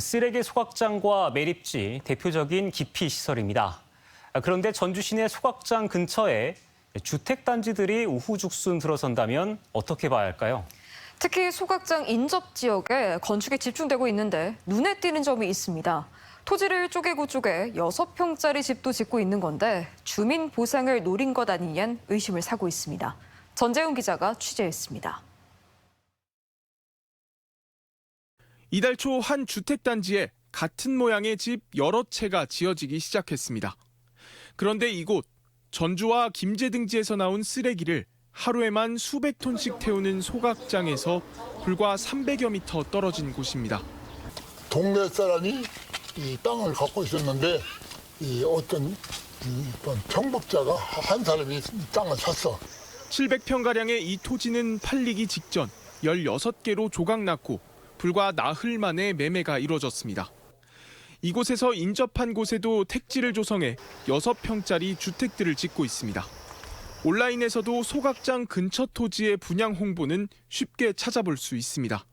쓰레기 소각장과 매립지 대표적인 기피 시설입니다. 그런데 전주 시내 소각장 근처에 주택 단지들이 우후죽순 들어선다면 어떻게 봐야 할까요? 특히 소각장 인접 지역에 건축이 집중되고 있는데 눈에 띄는 점이 있습니다. 토지를 쪼개고 쪼개 6평짜리 집도 짓고 있는 건데 주민 보상을 노린 것 아니냐는 의심을 사고 있습니다. 전재훈 기자가 취재했습니다. 이달 초 한 주택단지에 같은 모양의 집 여러 채가 지어지기 시작했습니다. 그런데 이곳 전주와 김제 등지에서 나온 쓰레기를 하루에만 수백 톤씩 태우는 소각장에서 불과 300여 미터 떨어진 곳입니다. 동네 사람이 이 땅을 갖고 있었는데 이 어떤 이 어떤 평법자가 한 사람이 이 땅을 샀어. 700평가량의 이 토지는 팔리기 직전 16개로 조각났고 불과 나흘 만에 매매가 이뤄졌습니다. 이곳에서 인접한 곳에도 택지를 조성해 6평짜리 주택들을 짓고 있습니다. 온라인에서도 소각장 근처 토지의 분양 홍보는 쉽게 찾아볼 수 있습니다.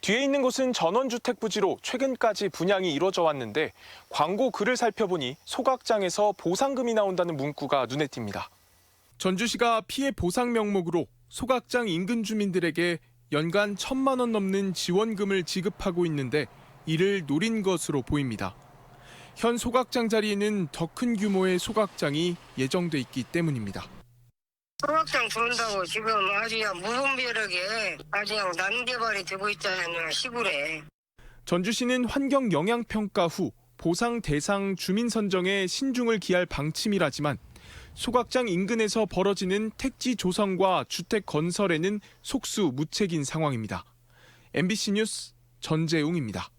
뒤에 있는 곳은 전원주택 부지로 최근까지 분양이 이뤄져 왔는데 광고 글을 살펴보니 소각장에서 보상금이 나온다는 문구가 눈에 띕니다. 전주시가 피해 보상 명목으로 소각장 인근 주민들에게 연간 천만 원 넘는 지원금을 지급하고 있는데 이를 노린 것으로 보입니다. 현 소각장 자리에는 더 큰 규모의 소각장이 예정돼 있기 때문입니다. 소각장 들어온다고 지금 아주 그냥 무분별하게 아주 그냥 난개발이 되고 있잖아요 시골에 전주시는 환경 영향 평가 후 보상 대상 주민 선정에 신중을 기할 방침이라지만 소각장 인근에서 벌어지는 택지 조성과 주택 건설에는 속수 무책인 상황입니다. MBC 뉴스 전재웅입니다.